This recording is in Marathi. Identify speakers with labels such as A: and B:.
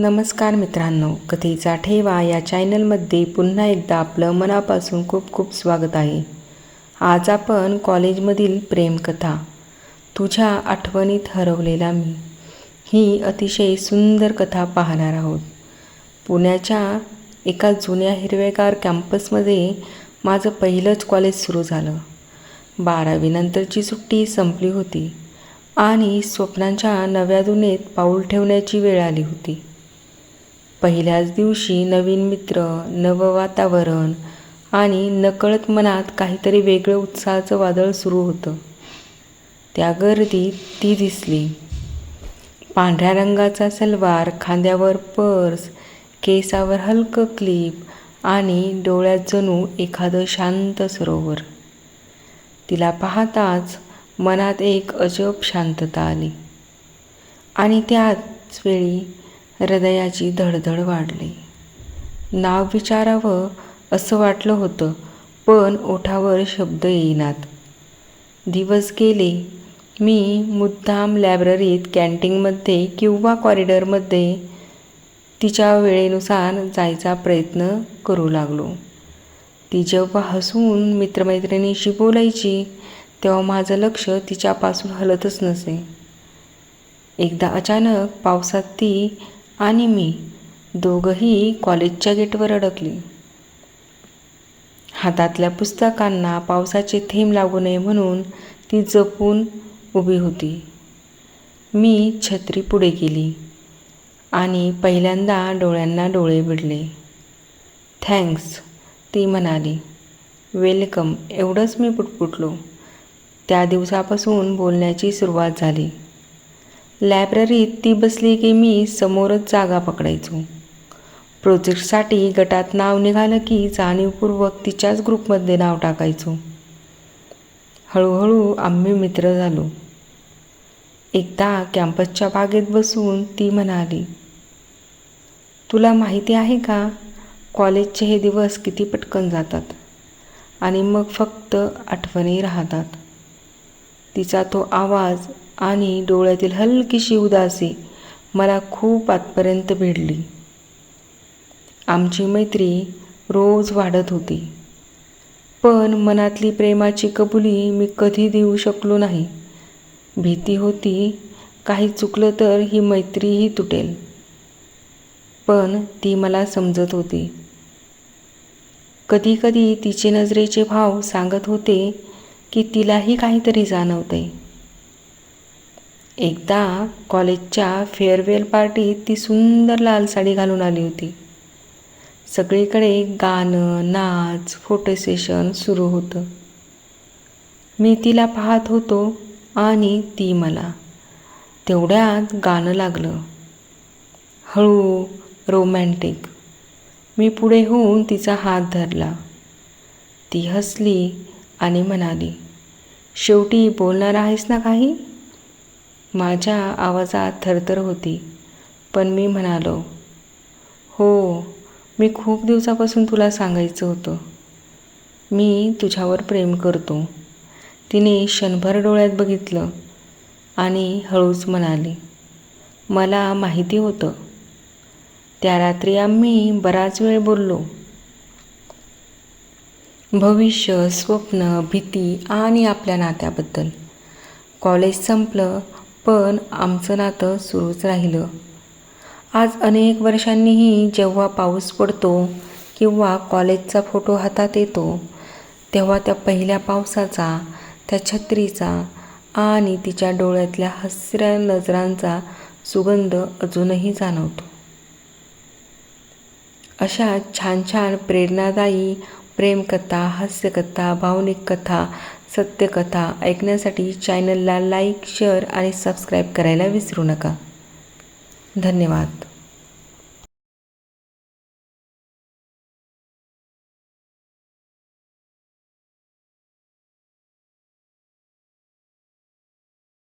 A: नमस्कार मित्रांनो कथेचा ठेवा या चॅनलमध्ये पुन्हा एकदा आपलं मनापासून खूप खूप स्वागत आहे. आज आपण कॉलेजमधील प्रेमकथा तुझ्या आठवणीत हरवलेला मी ही अतिशय सुंदर कथा पाहणार आहोत. पुण्याच्या एका जुन्या हिरवेगार कॅम्पसमध्ये माझं पहिलंच कॉलेज सुरू झालं. बारावीनंतरची सुट्टी संपली होती आणि स्वप्नांच्या नव्या दुनेत पाऊल ठेवण्याची वेळ आली होती. पहिल्याच दिवशी नवीन मित्र नवं वातावरण आणि नकळत मनात काहीतरी वेगळं उत्साहाचं वादळ सुरू होतं. त्या गर्दीत ती दिसली. पांढऱ्या रंगाचा सलवार खांद्यावर पर्स केसावर हलकं क्लिप आणि डोळ्यात जणू एखादं शांत सरोवर. तिला पाहताच मनात एक अजब शांतता आली. आणि त्याच वेळी हृदयाची धडधड वाढली. नाव विचारावं असं वाटलं होतं पण ओठावर शब्द येईनात. दिवस गेले. मी मुद्दाम लायब्ररीत कॅन्टीनमध्ये किंवा कॉरिडॉरमध्ये तिच्या वेळेनुसार जायचा प्रयत्न करू लागलो. ती जेव्हा हसून मित्रमैत्रिणीशी बोलायची तेव्हा माझं लक्ष तिच्यापासून हलतच नसे. एकदा अचानक पावसात ती आणि मी दोघंही कॉलेजच्या गेटवर अडकली. हातातल्या पुस्तकांना पावसाचे थेंब लागू नये म्हणून ती जपून उभी होती. मी छत्री पुढे गेली आणि पहिल्यांदा डोळ्यांना डोळे भिडले थँक्स ती म्हणाली. वेलकम एवढंच मी पुटपुटलो. त्या दिवसापासून बोलण्याची सुरुवात झाली. लायब्ररीत ती बसली की मी समोरच जागा पकडायचो. प्रोजेक्टसाठी गटात नाव निघालं की जाणीवपूर्वक तिच्याच ग्रुपमध्ये नाव टाकायचो. हळूहळू आम्ही मित्र झालो. एकदा कॅम्पसच्या बागेत बसून ती म्हणाली तुला माहिती आहे का कॉलेजचे हे दिवस किती पटकन जातात आणि मग फक्त आठवणी राहतात. तिचा तो आवाज आणि डोळ्यातील हलकीशी उदासी मला खूप आतपर्यंत भिडली. आमची मैत्री रोज वाढत होती. पण मनातली प्रेमाची कबुली मी कधी देऊ शकलो नाही. भीती होती काही चुकलं तर ही मैत्रीही तुटेल. पण ती मला समजत होती. कधीकधी तिचे नजरेचे भाव सांगत होते की तिलाही काहीतरी जाणवते एकदा कॉलेजच्या फेअरवेल पार्टीत ती सुंदर लाल साडी घालून आली होती. सगळीकडे गाणं नाच फोटो सेशन सुरू होतं. मी तिला पाहत होतो आणि ती मला. तेवढ्यात गाणं लागलं. हळू रोमॅन्टिक मी पुढे होऊन तिचा हात धरला. ती हसली. आणि म्हणाली शेवटी बोलणार आहेस ना काही? माझ्या आवाजात थरथर होती पण मी म्हणालो हो मी खूप दिवसापासून तुला सांगायचं होतं. मी तुझ्यावर प्रेम करतो. तिने क्षणभर डोळ्यात बघितलं आणि हळूच म्हणाली मला माहिती होतं. त्या रात्री आम्ही बराच वेळ बोललो. भविष्य स्वप्न भीती आणि आपल्या नात्याबद्दल. कॉलेज संपलं पण आमचं नातं सुरूच राहिलं. आज अनेक वर्षांनीही जेव्हा पाऊस पडतो किंवा कॉलेजचा फोटो हातात येतो तेव्हा त्या पहिल्या पावसाचा त्या छत्रीचा आणि तिच्या डोळ्यातल्या हसऱ्या नजरांचा सुगंध अजूनही जाणवतो. अशा छान छान प्रेरणादायी प्रेमकथा हास्यकथा भावनिक कथा सत्यकथा ऐकण्यासाठी चॅनलला लाईक शेअर आणि सबस्क्राईब करायला विसरू नका. धन्यवाद.